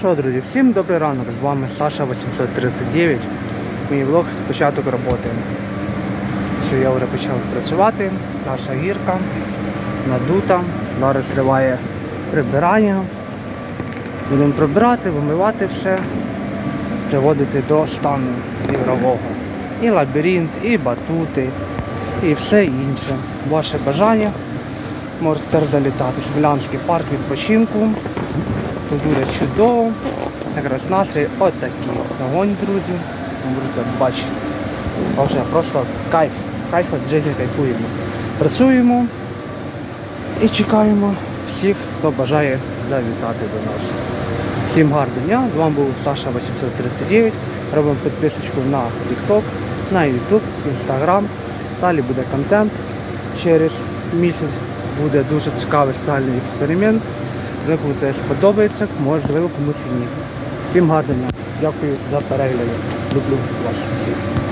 Що, друзі, всім добрий ранок. З вами Саша 839. Мій влог з початок роботи. Що я вже почав працювати. Наша гірка надута. Зараз триває прибирання. Будемо прибирати, вимивати все, приводити до стану ігрового. І лабіринт, і батути, і все інше. Ваше бажання. Можете залітати. Смілянський парк відпочинку. Буде чудово. Якраз настрій отакий. Огонь, друзі. Ви Можете бачити. Вже просто кайф. Кайф від життя кайфуємо. Працюємо і чекаємо всіх, хто бажає завітати до нас. Всім гарного дня. З вами був Саша 839. Робимо підписочку на TikTok, на YouTube, Instagram. Далі буде контент. Через місяць буде дуже цікавий соціальний експеримент. Можливо, теж сподобається, можливо, комусь і ні. Всім гарного. Дякую за перегляд. Люблю вас всіх.